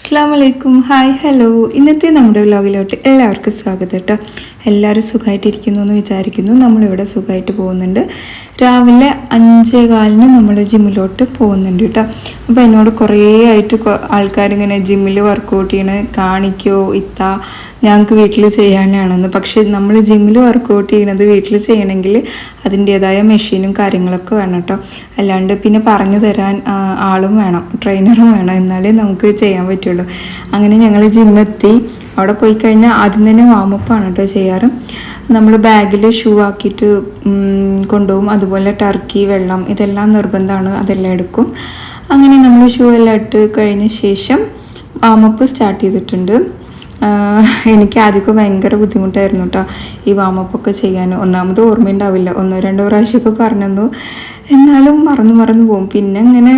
അസ്സാം വലൈക്കും hi hello. ഇന്നത്തെ നമ്മുടെ വ്ലോഗിലോട്ട് എല്ലാവർക്കും സ്വാഗതം കേട്ടോ എല്ലാവരും സുഖമായിട്ടിരിക്കുന്നു എന്ന് വിചാരിക്കുന്നു. നമ്മളിവിടെ സുഖമായിട്ട് പോകുന്നുണ്ട്. രാവിലെ അഞ്ചേ കാലിന് നമ്മൾ ജിമ്മിലോട്ട് പോകുന്നുണ്ട് കേട്ടോ. അപ്പോൾ എന്നോട് കുറേ ആയിട്ട് ആൾക്കാരിങ്ങനെ ജിമ്മിൽ വർക്കൗട്ട് ചെയ്യണ കാണിക്കോ ഇത്ത ഞങ്ങൾക്ക് വീട്ടിൽ ചെയ്യാനാണെന്ന്. പക്ഷേ നമ്മൾ ജിമ്മിൽ വർക്കൗട്ട് ചെയ്യണത് വീട്ടിൽ ചെയ്യണമെങ്കിൽ അതിന്റേതായ മെഷീനും കാര്യങ്ങളൊക്കെ വേണം കേട്ടോ. അല്ലാണ്ട് പിന്നെ പറഞ്ഞു തരാൻ ആളും വേണം ട്രെയിനറും വേണം. എന്നാലേ നമുക്ക് ചെയ്യാൻ പറ്റുള്ളൂ. അങ്ങനെ ഞങ്ങൾ ജിമ്മെത്തി അവിടെ പോയി കഴിഞ്ഞാൽ ആദ്യം തന്നെ ആണ് കേട്ടോ ചെയ്യാറ്. നമ്മൾ ബാഗിൽ ഷൂ ആക്കിയിട്ട് കൊണ്ടുപോകും. അതുപോലെ ടർക്കി വെള്ളം ഇതെല്ലാം നിർബന്ധമാണ്. അതെല്ലാം എടുക്കും. അങ്ങനെ നമ്മൾ ഷൂ എല്ലാം ഇട്ട് കഴിഞ്ഞ ശേഷം വാമപ്പ് സ്റ്റാർട്ട് ചെയ്തിട്ടുണ്ട്. എനിക്ക് ആദ്യമൊക്കെ ഭയങ്കര ബുദ്ധിമുട്ടായിരുന്നു കേട്ടോ ഈ വാമപ്പൊക്കെ ചെയ്യാൻ. ഒന്നാമത് ഓർമ്മയുണ്ടാവില്ല. ഒന്നോ രണ്ടോ പ്രാവശ്യമൊക്കെ പറഞ്ഞു എന്നാലും മറന്നു മറന്നു പോകും. പിന്നെ അങ്ങനെ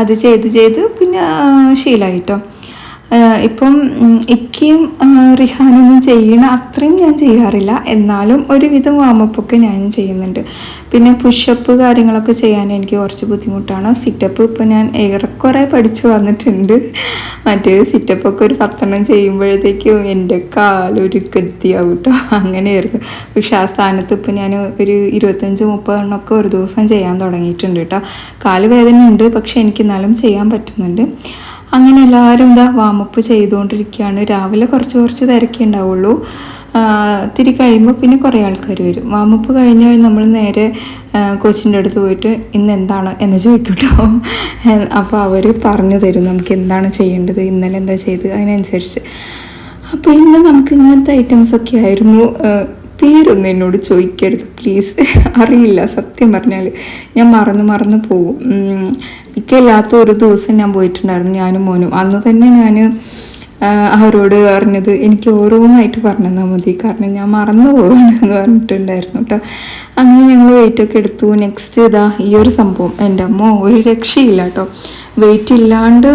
അത് ചെയ്ത് ചെയ്ത് പിന്നെ ശീലമായി ഇപ്പം ഇക്കയും റിഹാനൊന്നും ചെയ്യണ അത്രയും ഞാൻ ചെയ്യാറില്ല. എന്നാലും ഒരുവിധം വാമപ്പൊക്കെ ഞാൻ ചെയ്യുന്നുണ്ട്. പിന്നെ പുഷപ്പ് കാര്യങ്ങളൊക്കെ ചെയ്യാൻ എനിക്ക് കുറച്ച് ബുദ്ധിമുട്ടാണ്. സിറ്റപ്പ് ഇപ്പം ഞാൻ ഏറെക്കുറെ പഠിച്ചു വന്നിട്ടുണ്ട്. മറ്റേ സിറ്റപ്പൊക്കെ ഒരു പത്തെണ്ണം ചെയ്യുമ്പോഴത്തേക്കും എന്റെ കാലൊരു കത്തിയാവും കേട്ടോ അങ്ങനെയായിരുന്നു. പക്ഷെ ആ സ്ഥാനത്ത് ഇപ്പം ഞാൻ ഒരു ഇരുപത്തഞ്ച് മുപ്പതെണ്ണമൊക്കെ ഒരു ദിവസം ചെയ്യാൻ തുടങ്ങിയിട്ടുണ്ട് കേട്ടോ കാൽ വേദന ഉണ്ട് പക്ഷെ എനിക്ക് എന്നാലും ചെയ്യാൻ പറ്റുന്നുണ്ട്. അങ്ങനെ എല്ലാവരും ഇതാ വാമപ്പ് ചെയ്തുകൊണ്ടിരിക്കുകയാണ്. രാവിലെ കുറച്ച് കുറച്ച് തിരക്കേ ഉണ്ടാവുള്ളൂ. തിരി കഴിയുമ്പോൾ പിന്നെ കുറേ ആൾക്കാർ വരും. വാമപ്പ് കഴിഞ്ഞ് നമ്മൾ നേരെ കോച്ചിന്റെ അടുത്ത് പോയിട്ട് ഇന്ന് എന്താണ് എന്ന് ചോദിക്കൂട്ടോ. അപ്പോൾ അവർ പറഞ്ഞു തരും നമുക്ക് എന്താണ് ചെയ്യേണ്ടത് ഇന്നലെ എന്താ ചെയ്ത് അതിനനുസരിച്ച്. അപ്പോൾ ഇന്ന് നമുക്ക് ഇങ്ങനത്തെ ഐറ്റംസ് ഒക്കെ ആയിരുന്നു. പേരൊന്നും എന്നോട് ചോദിക്കരുത് പ്ലീസ് അറിയില്ല സത്യം പറഞ്ഞാൽ ഞാൻ മറന്ന് മറന്ന് പോകും എനിക്കില്ലാത്ത ഒരു ദിവസം ഞാൻ പോയിട്ടുണ്ടായിരുന്നു ഞാനും മോനും. അന്ന് തന്നെ ഞാൻ അവരോട് പറഞ്ഞത് എനിക്ക് ഓരോന്നായിട്ട് പറഞ്ഞു തന്നാൽ മതി. കാരണം ഞാൻ മറന്നു പോകണമെന്ന് പറഞ്ഞിട്ടുണ്ടായിരുന്നു കേട്ടോ അങ്ങനെ ഞങ്ങൾ വെയിറ്റ് ഒക്കെ എടുത്തു. നെക്സ്റ്റ് ഇതാ ഈ ഒരു സംഭവം. എന്റെ അമ്മ ഒരു രക്ഷയില്ല കേട്ടോ വെയിറ്റ് ഇല്ലാണ്ട്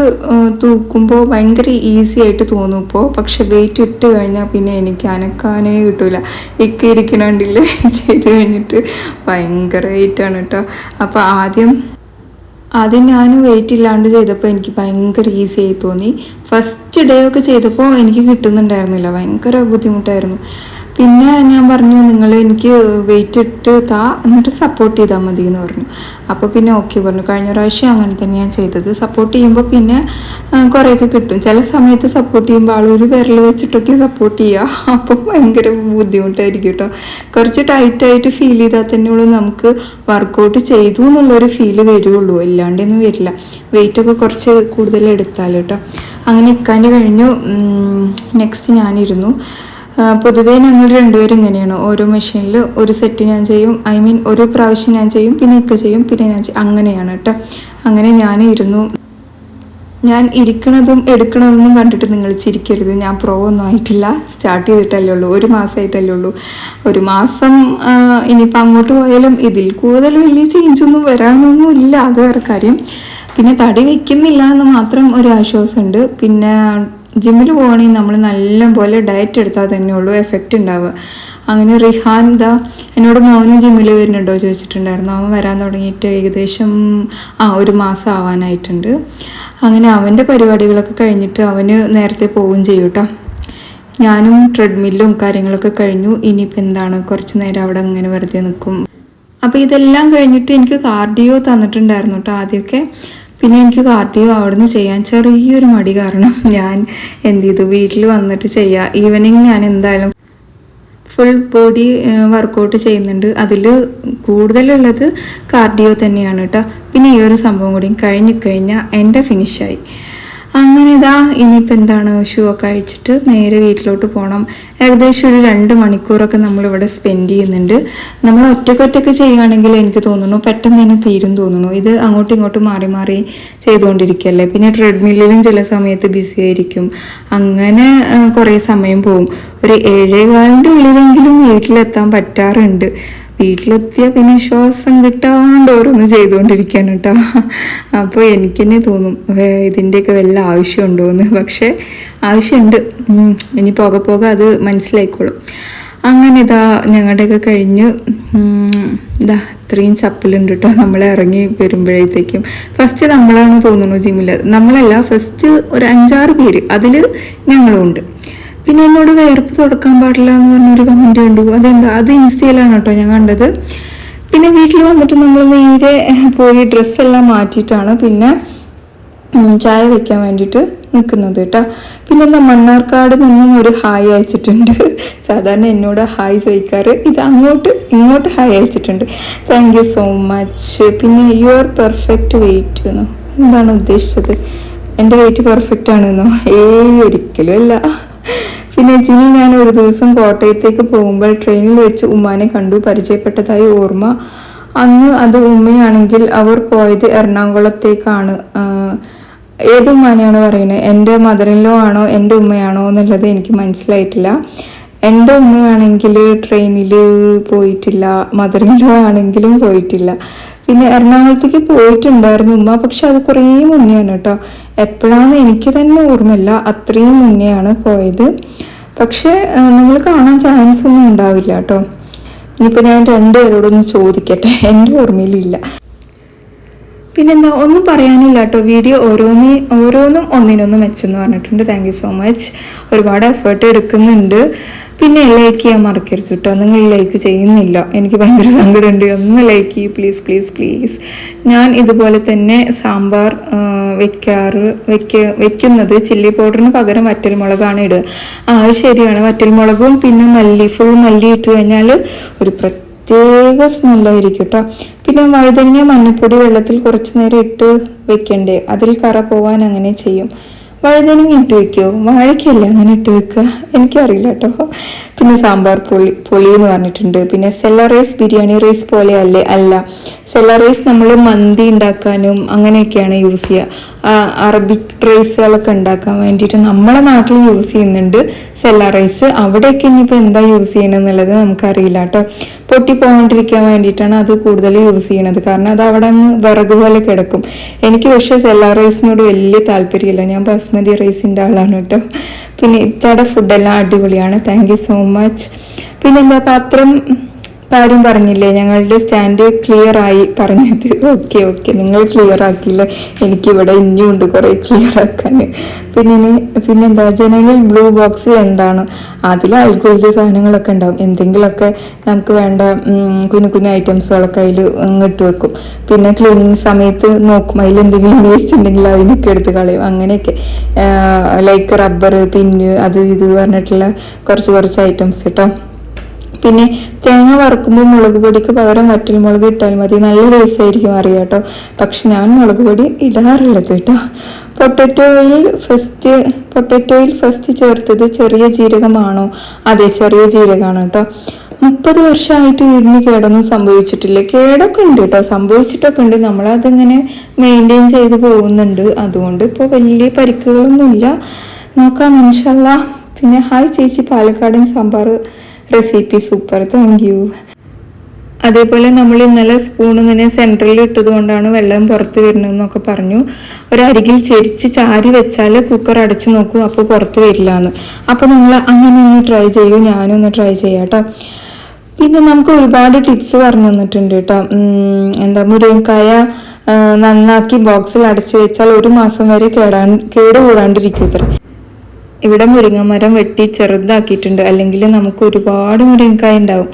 തൂക്കുമ്പോൾ ഭയങ്കര ഈസി ആയിട്ട് തോന്നും ഇപ്പോൾ പക്ഷെ വെയിറ്റ് ഇട്ട് കഴിഞ്ഞാൽ പിന്നെ എനിക്ക് അനക്കാനേ കിട്ടില്ല ഇക്കി ചെയ്ത് കഴിഞ്ഞിട്ട് ഭയങ്കര വെയിറ്റാണ് കേട്ടോ അപ്പോൾ ആദ്യം ആദ്യം ഞാൻ വെയിറ്റ് ഇല്ലാണ്ട് ചെയ്തപ്പോൾ എനിക്ക് ഭയങ്കര ഈസി ആയി തോന്നി. ഫസ്റ്റ് ഡേ ഒക്കെ ചെയ്തപ്പോൾ എനിക്ക് കിട്ടുന്നുണ്ടായിരുന്നില്ല. ഭയങ്കര ബുദ്ധിമുട്ടായിരുന്നു. പിന്നെ ഞാൻ പറഞ്ഞു നിങ്ങൾ എനിക്ക് വെയിറ്റ് ഇട്ട് താ എന്നിട്ട് സപ്പോർട്ട് ചെയ്താൽ മതി എന്ന് പറഞ്ഞു. അപ്പോൾ പിന്നെ ഓക്കെ പറഞ്ഞു. കഴിഞ്ഞ പ്രാവശ്യം അങ്ങനെ തന്നെ ഞാൻ ചെയ്തത്. സപ്പോർട്ട് ചെയ്യുമ്പോൾ പിന്നെ കുറേയൊക്കെ കിട്ടും. ചില സമയത്ത് സപ്പോർട്ട് ചെയ്യുമ്പോൾ ആൾ ഒരു വിരൽ വെച്ചിട്ടൊക്കെ സപ്പോർട്ട് ചെയ്യുക അപ്പോൾ ഭയങ്കര ബുദ്ധിമുട്ടായിരിക്കും കേട്ടോ. കുറച്ച് ടൈറ്റായിട്ട് ഫീൽ ചെയ്താൽ തന്നെ ഉള്ളു നമുക്ക് വർക്കൗട്ട് ചെയ്തു എന്നുള്ളൊരു ഫീൽ വരുള്ളൂ. അല്ലാണ്ടൊന്നും വരില്ല. വെയിറ്റൊക്കെ കുറച്ച് കൂടുതൽ എടുത്താൽ കേട്ടോ. അങ്ങനെ ഇക്കാന്റെ കഴിഞ്ഞു. നെക്സ്റ്റ് ഞാനിരുന്നു. പൊതുവേ ഞങ്ങൾ രണ്ടുപേരും ഇങ്ങനെയാണ്. ഓരോ മെഷീനിൽ ഒരു സെറ്റ് ഞാൻ ചെയ്യും ഐ മീൻ ഒരു പ്രാവശ്യം ഞാൻ ചെയ്യും പിന്നെ ഇക്ക ചെയ്യും പിന്നെ ഞാൻ ചെയ്യും. അങ്ങനെയാണ് കേട്ടോ. അങ്ങനെ ഞാൻ ഇരുന്നു ഞാൻ ഇരിക്കണതും എടുക്കണതൊന്നും കണ്ടിട്ട് നിങ്ങൾ ചിരിക്കരുത്. ഞാൻ പ്രോ ഒന്നും ആയിട്ടില്ല. സ്റ്റാർട്ട് ചെയ്തിട്ടല്ലേ ഉള്ളൂ. ഒരു മാസമായിട്ടല്ലേ ഉള്ളൂ. ഒരു മാസം ഇനിയിപ്പോൾ അങ്ങോട്ട് പോയാലും ഇതിൽ കൂടുതൽ വലിയ ചേഞ്ചൊന്നും വരാനൊന്നും ഇല്ല. അത് വേറെ കാര്യം. പിന്നെ തടി വെക്കുന്നില്ല എന്ന് മാത്രം ഒരു ആശ്വാസമുണ്ട്. പിന്നെ ജിമ്മിൽ പോകണമെങ്കിൽ നമ്മൾ നല്ലപോലെ ഡയറ്റ് എടുത്താൽ തന്നെ ഉള്ളൂ എഫക്റ്റ് ഉണ്ടാവുക അങ്ങനെ റിഹാൻ ദാ എന്നോട് മോനും ജിമ്മിൽ വരുന്നുണ്ടോ ചോദിച്ചിട്ടുണ്ടായിരുന്നു. അവൻ വരാൻ തുടങ്ങിയിട്ട് ഏകദേശം ആ ഒരു മാസം ആവാനായിട്ടുണ്ട്. അങ്ങനെ അവന്റെ പരിപാടികളൊക്കെ കഴിഞ്ഞിട്ട് അവന് നേരത്തെ പോവുകയും ചെയ്യും കേട്ടോ ഞാനും ട്രെഡ്മില്ലും കാര്യങ്ങളൊക്കെ കഴിഞ്ഞു. ഇനിയിപ്പോൾ എന്താണ്? കുറച്ച് നേരം അവിടെ അങ്ങനെ വെറുതെ നിൽക്കും അപ്പോൾ ഇതെല്ലാം കഴിഞ്ഞിട്ട് എനിക്ക് കാർഡിയോ തന്നിട്ടുണ്ടായിരുന്നു കേട്ടോ ആദ്യമൊക്കെ. പിന്നെ എനിക്ക് കാർഡിയോ അവിടുന്ന് ചെയ്യാൻ ചെറിയൊരു മടി കാരണം ഞാൻ എന്ത് ചെയ്തു? വീട്ടിൽ വന്നിട്ട് ചെയ്യുക ഈവനിങ് ഞാൻ എന്തായാലും ഫുൾ ബോഡി വർക്കൗട്ട് ചെയ്യുന്നുണ്ട്. അതിൽ കൂടുതലുള്ളത് കാർഡിയോ തന്നെയാണ് കേട്ടോ. പിന്നെ ഈ ഒരു സംഭവം കൂടി കഴിഞ്ഞു കഴിഞ്ഞാൽ എന്റെ ഫിനിഷായി അങ്ങനെ ഇതാ ഇനിയിപ്പോൾ എന്താണ് ഷൂ ഒക്കെ അഴിച്ചിട്ട് നേരെ വീട്ടിലോട്ട് പോകണം ഏകദേശം ഒരു രണ്ട് മണിക്കൂറൊക്കെ നമ്മളിവിടെ സ്പെൻഡ് ചെയ്യുന്നുണ്ട്. നമ്മൾ ഒറ്റക്കൊറ്റക്ക് ചെയ്യുകയാണെങ്കിൽ എനിക്ക് തോന്നുന്നു പെട്ടെന്ന് തന്നെ തീരും തോന്നുന്നു. ഇത് അങ്ങോട്ടും ഇങ്ങോട്ടും മാറി മാറി ചെയ്തുകൊണ്ടിരിക്കുകയല്ലേ. പിന്നെ ട്രെഡ്മില്ലിലും ചില സമയത്ത് ബിസി ആയിരിക്കും. അങ്ങനെ കുറേ സമയം പോകും ഒരു ഏഴേകാലിന്റെ ഉള്ളിലെങ്കിലും വീട്ടിലെത്താൻ പറ്റാറുണ്ട്. വീട്ടിലെത്തിയാൽ പിന്നെ ശ്വാസം കിട്ടാണ്ട് ഓരോന്ന് ചെയ്തുകൊണ്ടിരിക്കാൻ കേട്ടോ. അപ്പോൾ എനിക്ക് തന്നെ തോന്നും "വേ, ഇതിന്റെയൊക്കെ വല്ല ആവശ്യമുണ്ടോ എന്ന് പക്ഷേ ആവശ്യമുണ്ട്. ഇനി പോകെ പോകെ അത് മനസ്സിലായിക്കോളും. അങ്ങനെ ഇതാ ഞങ്ങളുടെയൊക്കെ കഴിഞ്ഞ് ഇതാ ഇത്രയും ചപ്പലുണ്ട് കേട്ടോ. നമ്മൾ ഇറങ്ങി വരുമ്പോഴത്തേക്കും. ഫസ്റ്റ് നമ്മളാണെന്ന് തോന്നുന്നു ജിമ്മിൽ നമ്മളല്ല ഫസ്റ്റ് ഒരു അഞ്ചാറ് പേര്. അതിൽ ഞങ്ങളും ഉണ്ട് പിന്നെ എന്നോട് വേർപ്പ് തുടക്കാൻ പാടില്ല എന്ന് പറഞ്ഞൊരു കമന്റ് കണ്ടു. അതെന്താ? അത് ഇൻസ്റ്റയിലാണ് കേട്ടോ ഞാൻ കണ്ടത്. പിന്നെ വീട്ടിൽ വന്നിട്ട് നമ്മൾ നേരെ പോയി ഡ്രസ്സെല്ലാം മാറ്റിയിട്ടാണ് പിന്നെ ചായ വെക്കാൻ വേണ്ടിയിട്ട് നിൽക്കുന്നത് കേട്ടോ. പിന്നെ എന്താ മണ്ണാർക്കാട് നിന്നും ഒരു ഹായ് അയച്ചിട്ടുണ്ട്. സാധാരണ എന്നോട് ഹായ് ചോദിക്കാറ്. ഇത് അങ്ങോട്ട് ഇങ്ങോട്ട് ഹായ് അയച്ചിട്ടുണ്ട്. താങ്ക് യു സോ മച്ച് പിന്നെ യു ആർ പെർഫെക്റ്റ് വെയിറ്റ് എന്നോ എന്താണ് ഉദ്ദേശിച്ചത്? എന്റെ വെയിറ്റ് പെർഫെക്റ്റ് ആണെന്നോ? ഏയ് ഒരിക്കലും അല്ല. പിന്നെ ജിനി ഞാൻ ഒരു ദിവസം കോട്ടയത്തേക്ക് പോകുമ്പോൾ ട്രെയിനിൽ വെച്ച് ഉമ്മാനെ കണ്ടു. പരിചയപ്പെട്ടതായി ഓർമ്മ. അന്ന് അത് ഉമ്മയാണെങ്കിൽ അവർ പോയത് എറണാകുളത്തേക്കാണ്. ഏത് ഉമ്മാനെയാണ് പറയുന്നത്? എന്റെ മദറിലോ ആണോ എന്റെ ഉമ്മയാണോ എന്നുള്ളത് എനിക്ക് മനസ്സിലായിട്ടില്ല. എന്റെ ഉമ്മയാണെങ്കിൽ ട്രെയിനിൽ പോയിട്ടില്ല മദറിലോ ആണെങ്കിലും പോയിട്ടില്ല. പിന്നെ എറണാകുളത്തേക്ക് പോയിട്ടുണ്ടായിരുന്നു ഉമ്മ. പക്ഷെ അത് കുറേ മുന്നെയാണ് കേട്ടോ. എപ്പോഴാണെന്ന് എനിക്ക് തന്നെ ഓർമ്മയില്ല. അത്രയും മുന്നെയാണ് പോയത്. പക്ഷേ നിങ്ങൾ കാണാൻ ചാൻസ് ഒന്നും ഉണ്ടാവില്ല കേട്ടോ. ഇനിയിപ്പോൾ ഞാൻ രണ്ടുപേരോടൊന്ന് ചോദിക്കട്ടെ. എന്റെ ഓർമ്മയിലില്ല. പിന്നെന്താ ഒന്നും പറയാനില്ല കേട്ടോ വീഡിയോ ഓരോന്നി ഓരോന്നും ഒന്നിനൊന്നും മെച്ചെന്ന് പറഞ്ഞിട്ടുണ്ട്. താങ്ക് യു സോ മച്ച് ഒരുപാട് എഫേർട്ട് എടുക്കുന്നുണ്ട്. പിന്നെ ലൈക്ക് ചെയ്യാൻ മറക്കരുത് കേട്ടോ. നിങ്ങൾ ലൈക്ക് ചെയ്യുന്നില്ല. എനിക്ക് ഭയങ്കര സങ്കടമുണ്ട്. ഒന്ന് ലൈക്ക് ചെയ്യൂ. പ്ലീസ് പ്ലീസ് പ്ലീസ് ഞാൻ ഇതുപോലെ തന്നെ സാമ്പാർ വെക്കാറ് വെക്ക വെക്കുന്നത് ചില്ലി പൗഡറിന് പകരം വറ്റൽമുളകാണ് ഇടുക. ആ ശരിയാണ്. വറ്റൽ മുളകും പിന്നെ മല്ലി ഫുൾ മല്ലി ഇട്ട് കഴിഞ്ഞാൽ ഒരു പ്രത്യേക പ്രത്യേക സ്മെല്ലായിരിക്കും കേട്ടോ പിന്നെ വഴുതനങ്ങ മഞ്ഞപ്പൊടി വെള്ളത്തിൽ കുറച്ച് നേരം ഇട്ട് വെക്കണ്ടേ? അതിൽ കറ പോവാൻ അങ്ങനെ ചെയ്യും. വഴുതനങ്ങ ഇട്ട് വെക്കുമോ വാഴയ്ക്കല്ലേ അങ്ങനെ ഇട്ട് വെക്കുക എനിക്കറിയില്ല കേട്ടോ പിന്നെ സാമ്പാർ പൊളി പൊളി എന്ന് പറഞ്ഞിട്ടുണ്ട്. പിന്നെ സെല്ല റൈസ് ബിരിയാണി റൈസ് പോലെ അല്ലേ? അല്ല. സെല്ല റൈസ് നമ്മൾ മന്തി ഉണ്ടാക്കാനും അങ്ങനെയൊക്കെയാണ് യൂസ് ചെയ്യുക അറബിക് റൈസുകളൊക്കെ ഉണ്ടാക്കാൻ വേണ്ടിയിട്ട് നമ്മുടെ നാട്ടിൽ യൂസ് ചെയ്യുന്നുണ്ട് സെല്ല റൈസ് അവിടെയൊക്കെ ഇനിയിപ്പോൾ എന്താ യൂസ് ചെയ്യണമെന്നുള്ളത് നമുക്കറിയില്ല കേട്ടോ പൊട്ടി പോകാണ്ടിരിക്കാൻ വേണ്ടിയിട്ടാണ് അത് കൂടുതൽ യൂസ് ചെയ്യണത്. കാരണം അത് അവിടെ അങ്ങ് വിറക് പോലെ കിടക്കും. എനിക്ക് പക്ഷേ സെല്ലാ റൈസിനോട് വലിയ താല്പര്യമില്ല. ഞാൻ ബസ്മതി റൈസിന്റെ ആളാണ് കേട്ടോ. പിന്നെ ഇത്തയുടെ ഫുഡെല്ലാം അടിപൊളിയാണ്. താങ്ക് യു സോ മച്ച് പിന്നെന്താ പാത്രം കാര്യം പറഞ്ഞില്ലേ? ഞങ്ങളുടെ സ്റ്റാൻഡ് ക്ലിയർ ആയി പറഞ്ഞത്. ഓക്കെ ഓക്കെ നിങ്ങൾ ക്ലിയർ ആക്കില്ല എനിക്കിവിടെ ഇനിയും ഉണ്ട് കുറേ ക്ലിയർ ആക്കാൻ പിന്നെ പിന്നെ പിന്നെന്താ ജനങ്ങൾ ബ്ലൂ ബോക്സ് എന്താണ്? അതിൽ അൽക്കൊഴുതിയ സാധനങ്ങളൊക്കെ ഉണ്ടാവും. എന്തെങ്കിലുമൊക്കെ നമുക്ക് വേണ്ട കുഞ്ഞു കുഞ്ഞു ഐറ്റംസുകളൊക്കെ അതിൽ ഇട്ട് വെക്കും. പിന്നെ ക്ലീനിങ് സമയത്ത് നോക്കും. അതിൽ എന്തെങ്കിലും വേസ്റ്റ് ഉണ്ടെങ്കിൽ അതിനൊക്കെ എടുത്ത് കളയും. അങ്ങനെയൊക്കെ. ലൈക്ക് റബ്ബർ പിന്ന് അത് ഇത് പറഞ്ഞിട്ടുള്ള കുറച്ച് കുറച്ച് ഐറ്റംസ് കേട്ടോ പിന്നെ തേങ്ങ വറുക്കുമ്പോൾ മുളക് പൊടിക്ക് പകരം വറ്റൽ മുളക് ഇട്ടാൽ മതി. നല്ല ടേസ്റ്റ് ആയിരിക്കും അറിയാം കേട്ടോ. പക്ഷെ ഞാൻ മുളക് പൊടി ഇടാറുള്ളത് കേട്ടോ. പൊട്ടറ്റോയിൽ ഫസ്റ്റ് പൊട്ടറ്റോയിൽ ഫസ്റ്റ് ചേർത്തത് ചെറിയ ജീരകമാണോ? അതെ ചെറിയ ജീരകമാണ് കേട്ടോ. മുപ്പത് വർഷമായിട്ട് വീടിന് കേടൊന്നും സംഭവിച്ചിട്ടില്ല. കേടൊക്കെ ഉണ്ട് കേട്ടോ. സംഭവിച്ചിട്ടൊക്കെ ഉണ്ട്. നമ്മളതിങ്ങനെ മെയിന്റെയിൻ ചെയ്ത് പോകുന്നുണ്ട്. അതുകൊണ്ട് ഇപ്പോൾ വലിയ പരിക്കുകളൊന്നുമില്ല. നോക്കാം മനുഷ്യല്ല പിന്നെ ഹായ് ചേച്ചി പാലക്കാടൻ sambar recipe super. Thank you അതേപോലെ നമ്മൾ ഇന്നലെ സ്പൂൺ ഇങ്ങനെ സെൻട്രലിൽ ഇട്ടതുകൊണ്ടാണ് വെള്ളം പുറത്ത് വരുന്നതെന്നൊക്കെ പറഞ്ഞു. ഒരരികിൽ ചെരിച്ച് ചാരി വെച്ചാൽ കുക്കർ അടച്ചു നോക്കൂ അപ്പോൾ പുറത്ത് വരില്ല എന്ന് അപ്പോൾ നിങ്ങൾ അങ്ങനെ ഒന്ന് ട്രൈ ചെയ്യൂ ഞാനൊന്ന് ട്രൈ ചെയ്യാം പിന്നെ നമുക്ക് ഒരുപാട് ടിപ്സ് പറഞ്ഞു തന്നിട്ടുണ്ട് കേട്ടോ. എന്താ മുരിങ്ങക്കായ നന്നാക്കി ബോക്സിൽ അടച്ചു വെച്ചാൽ ഒരു മാസം വരെ കേടാൻ കേടുകൂടാണ്ടിരിക്കും ഇത്ര. ഇവിടെ മുരിങ്ങമരം വെട്ടി ചെറുതാക്കിയിട്ടുണ്ട്. അല്ലെങ്കിൽ നമുക്ക് ഒരുപാട് മുരിങ്ങക്കായ ഉണ്ടാവും.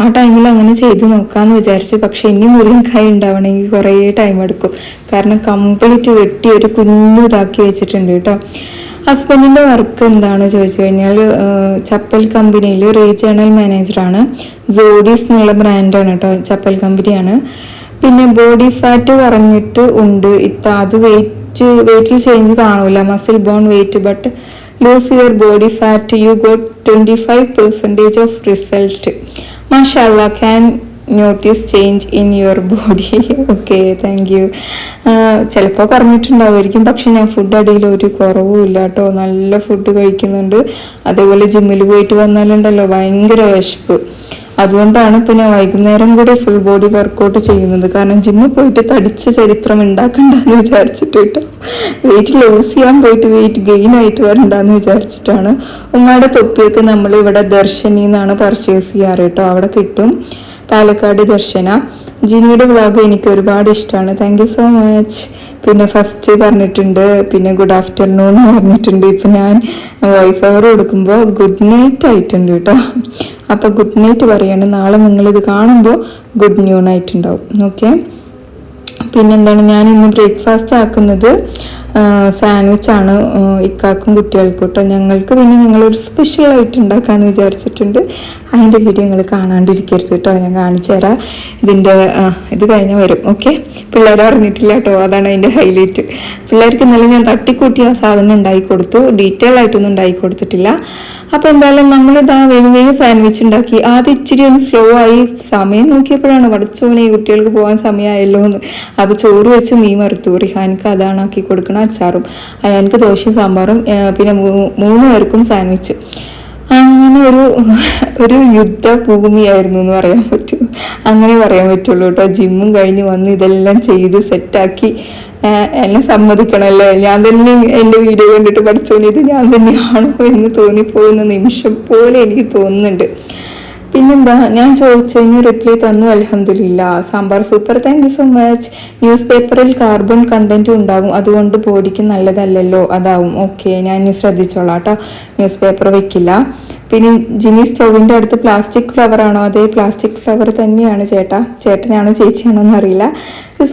ആ ടൈമിൽ അങ്ങനെ ചെയ്തു നോക്കാമെന്ന് വിചാരിച്ചു. പക്ഷെ ഇനി മുരിങ്ങക്കായ ഉണ്ടാവണമെങ്കിൽ കുറേ ടൈം എടുക്കും. കാരണം കംപ്ലീറ്റ് വെട്ടി ഒരു കുഞ്ഞു ഇതാക്കി വെച്ചിട്ടുണ്ട് കേട്ടോ. ഹസ്ബൻഡിന്റെ വർക്ക് എന്താണ് ചോദിച്ചു കഴിഞ്ഞാൽ ചപ്പൽ കമ്പനിയിൽ റീജിയണൽ മാനേജറാണ് സോഡീസ് എന്നുള്ള ബ്രാൻഡാണ് കേട്ടോ ചപ്പൽ കമ്പനിയാണ്. പിന്നെ ബോഡി ഫാറ്റ് കുറഞ്ഞിട്ട് ഉണ്ട്. ഇത്ത അത് വെയിറ്റ് വെയിറ്റിൽ ചേഞ്ച് കാണൂല. Muscle bone weight but lose your body fat you got twenty five percentage of result മാഷാല്ല can notice change in your body okay thank you ചിലപ്പോൾ കുറഞ്ഞിട്ടുണ്ടാവുമായിരിക്കും പക്ഷെ ഞാൻ ഫുഡ് അടിയിൽ ഒരു കുറവും ഇല്ല കേട്ടോ. നല്ല ഫുഡ് കഴിക്കുന്നുണ്ട്. അതേപോലെ ജിമ്മിൽ പോയിട്ട് വന്നാലുണ്ടല്ലോ ഭയങ്കര വിശപ്പ്. അതുകൊണ്ടാണ് പിന്നെ വൈകുന്നേരം കൂടി ഫുൾ ബോഡി വർക്കൗട്ട് ചെയ്യുന്നത്. കാരണം ജിമ്മിൽ പോയിട്ട് തടിച്ച ചരിത്രം ഉണ്ടാക്കണ്ടെന്ന് വിചാരിച്ചിട്ട് കേട്ടോ. വെയിറ്റ് ലോസ് ചെയ്യാൻ പോയിട്ട് വെയിറ്റ് ഗെയിൻ ആയിട്ട് വരണ്ടെന്ന് വിചാരിച്ചിട്ടാണ്. ഉമ്മയുടെ തൊപ്പിയൊക്കെ നമ്മൾ ഇവിടെ ദർശനി എന്നാണ് പർച്ചേസ് ചെയ്യാറ് കേട്ടോ. അവിടെ കിട്ടും. പാലക്കാട് ദർശന. ജിനിയുടെ വ്ളോഗ് എനിക്ക് ഒരുപാട് ഇഷ്ടമാണ് താങ്ക് യു സോ മച്ച് പിന്നെ ഫസ്റ്റ് പറഞ്ഞിട്ടുണ്ട്. പിന്നെ ഗുഡ് ആഫ്റ്റർനൂൺ പറഞ്ഞിട്ടുണ്ട്. ഇപ്പം ഞാൻ വോയിസ് ഓവർ കൊടുക്കുമ്പോൾ ഗുഡ് നൈറ്റ് ആയിട്ടുണ്ട് കേട്ടോ. അപ്പോൾ ഗുഡ് നൈറ്റ് പറയാണ്. നാളെ നിങ്ങളിത് കാണുമ്പോൾ ഗുഡ് ന്യൂ നൈറ്റ് ഉണ്ടാവും. ഓക്കെ പിന്നെന്താണ്? ഞാൻ ഇന്ന് ബ്രേക്ക്ഫാസ്റ്റ് ആക്കുന്നത് സാൻഡ്വിച്ച് ആണ്. ഇക്കാക്കും കുട്ടികൾക്കും കേട്ടോ ഞങ്ങൾക്ക് പിന്നെ ഞങ്ങളൊരു സ്പെഷ്യൽ ആയിട്ട് ഉണ്ടാക്കാമെന്ന് വിചാരിച്ചിട്ടുണ്ട്. അതിന്റെ വീഡിയോ നിങ്ങൾ കാണാണ്ടിരിക്കരുത് കേട്ടോ ഞാൻ കാണിച്ചു തരാം. ഇതിന്റെ ഇത് കഴിഞ്ഞ് വരും. ഓക്കെ പിള്ളേർ അറിഞ്ഞിട്ടില്ല കേട്ടോ അതാണ് അതിന്റെ ഹൈലൈറ്റ് പിള്ളേർക്ക് ഇന്നലെ ഞാൻ തട്ടിക്കൂട്ടി ആ സാധനം ഉണ്ടാക്കി കൊടുത്തു. ഡീറ്റെയിൽ ആയിട്ടൊന്നും ഉണ്ടാക്കി കൊടുത്തിട്ടില്ല. അപ്പോൾ എന്തായാലും നമ്മൾ ഇതാ വേഗം വേഗം സാൻഡ്വിച്ച് ഉണ്ടാക്കി. ആദ്യം ഇച്ചിരി ഒന്ന് സ്ലോ ആയി. സമയം നോക്കിയപ്പോഴാണ് വടച്ചോനെ കുട്ടികൾക്ക് പോകാൻ സമയമായല്ലോ എന്ന്. അപ്പോൾ ചോറ് വെച്ച് മീൻ വറുത്തു. റിഹാനിക്ക് അതാണ് ആക്കി കൊടുക്കണ അച്ചാറും അയാൾക്ക് ദോശയും സാമ്പാറും പിന്നെ മൂന്ന് പേർക്കും സാൻഡ്വിച്ച് അങ്ങനെ ഒരു ഒരു യുദ്ധഭൂമിയായിരുന്നു എന്ന് പറയാൻ പറ്റൂ. അങ്ങനെ പറയാൻ പറ്റുള്ളൂ കേട്ടോ. ജിമ്മും കഴിഞ്ഞ് വന്ന് ഇതെല്ലാം ചെയ്ത് സെറ്റാക്കി എന്നെ സമ്മതിക്കണമല്ലേ ഞാൻ തന്നെ എന്റെ വീഡിയോ കണ്ടിട്ട് പഠിച്ചോണ്ട് ഇത് ഞാൻ തന്നെയാണോ എന്ന് തോന്നിപ്പോകുന്ന നിമിഷം പോലെ എനിക്ക് തോന്നുന്നുണ്ട്. പിന്നെന്താ ഞാൻ ചോദിച്ചതിന് റിപ്ലൈ തന്നു അലഹമില്ല sambar super thank you so much news പേപ്പറിൽ കാർബൺ കണ്ടന്റ് ഉണ്ടാകും അതുകൊണ്ട് ബോഡിക്ക് നല്ലതല്ലല്ലോ അതാവും. ഓക്കെ ഞാൻ ശ്രദ്ധിച്ചോളാം കേട്ടോ ന്യൂസ് പേപ്പർ വെക്കില്ല. പിന്നെ ജിനി സ്റ്റൗവിന്റെ അടുത്ത് പ്ലാസ്റ്റിക് ഫ്ലവർ ആണോ? അതേ പ്ലാസ്റ്റിക് ഫ്ലവർ തന്നെയാണ് ചേട്ടാ. ചേട്ടനാണോ ചേച്ചിയാണോ എന്നറിയില്ല.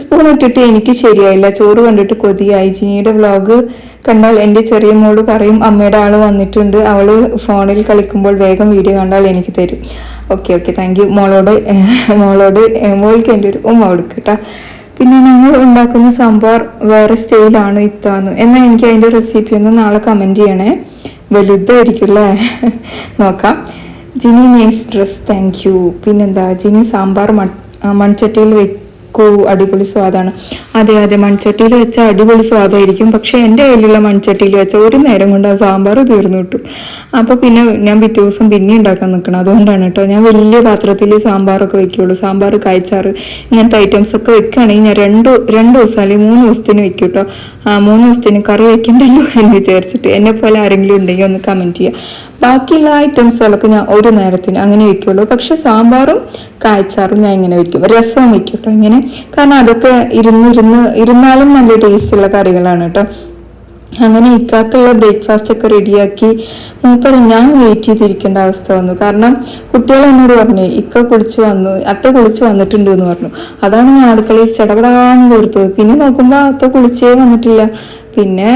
സ്പൂൺ ഇട്ടിട്ട് എനിക്ക് ശരിയായില്ല. ചോറ് കണ്ടിട്ട് കൊതിയായി. ജിനിയുടെ വ്ളോഗ് കണ്ടാൽ എന്റെ ചെറിയ മോൾ പറയും അമ്മയുടെ ആൾ വന്നിട്ടുണ്ട്. അവൾ ഫോണിൽ കളിക്കുമ്പോൾ വേഗം വീഡിയോ കണ്ടാൽ എനിക്ക് തരും. ഓക്കെ ഓക്കെ താങ്ക് യു മോളോട് മോളോട് മോൾക്ക് എന്റെ ഒരു ഉമ്മ കൊടുക്കും കേട്ടോ പിന്നെ നിങ്ങൾ ഉണ്ടാക്കുന്ന സാമ്പാർ വേറെ സ്റ്റൈലാണ് ഇത്താന്ന്. എന്നാൽ എനിക്ക് അതിന്റെ റെസിപ്പി ഒന്ന് നാളെ കമന്റ് ചെയ്യണേ. വലുതായിരിക്കും അല്ലേ നോക്കാം. Jini nice dress thank you പിന്നെന്താ? ജിനി സാമ്പാർ മൺ മൺചട്ടിയിൽ വെക്കൂ. അടിപൊളി സ്വാദാണ്. അതെ അതെ മൺചട്ടിയിൽ വെച്ച അടിപൊളി സ്വാദായിരിക്കും. പക്ഷേ എന്റെ കയ്യിലുള്ള മൺചട്ടിയിൽ വെച്ച ഒരു നേരം കൊണ്ട് ആ സാമ്പാർ തീർന്നു കിട്ടും. അപ്പോൾ പിന്നെ ഞാൻ പിറ്റേ ദിവസം പിന്നെ ഉണ്ടാക്കാൻ നിൽക്കണം. അതുകൊണ്ടാണ് കേട്ടോ. ഞാൻ വലിയ പാത്രത്തിൽ സാമ്പാറൊക്കെ വെക്കുകയുള്ളൂ സാമ്പാർ കായ്ച്ചാറ് ഇങ്ങനത്തെ ഐറ്റംസ് ഒക്കെ വെക്കുകയാണെങ്കിൽ ഞാൻ രണ്ട് രണ്ട് ദിവസം അല്ലെങ്കിൽ മൂന്ന് ദിവസത്തിന് വെക്കും കേട്ടോ. മൂന്ന് ദിവസത്തിന് കറി വെക്കണ്ടല്ലോ എന്ന് വിചാരിച്ചിട്ട് എന്നെ പോലെ ആരെങ്കിലും ഉണ്ടെങ്കിൽ ഒന്ന് കമന്റ് ചെയ്യുക. ബാക്കിയുള്ള ഐറ്റംസുകളൊക്കെ ഞാൻ ഒരു നേരത്തിന് അങ്ങനെ വെക്കുള്ളൂ പക്ഷെ സാമ്പാറും കായ്ച്ചാറും ഞാൻ ഇങ്ങനെ വെക്കും രസവും വെക്കും കേട്ടോ ഇങ്ങനെ. കാരണം അതൊക്കെ ഇരുന്നിരുന്ന് ഇരുന്നാലും നല്ല ടേസ്റ്റുള്ള കറികളാണ് കേട്ടോ. അങ്ങനെ ഇക്കാക്കുള്ള ബ്രേക്ക്ഫാസ്റ്റ് ഒക്കെ റെഡിയാക്കി മൂപ്പര് ഞാൻ വെയിറ്റ് ചെയ്തിരിക്കേണ്ട അവസ്ഥ വന്നു. കാരണം കുട്ടികൾ എന്നോട് പറഞ്ഞു ഇക്ക കുളിച്ച് വന്നു അത്ത കുളിച്ച് വന്നിട്ടുണ്ട് എന്ന് പറഞ്ഞു. അതാണ് ഞാൻ അടുക്കളയിൽ ചടപടാന്ന് തീർത്തത്. പിന്നെ നോക്കുമ്പോൾ അത്ത കുളിച്ചേ വന്നിട്ടില്ല. പിന്നെ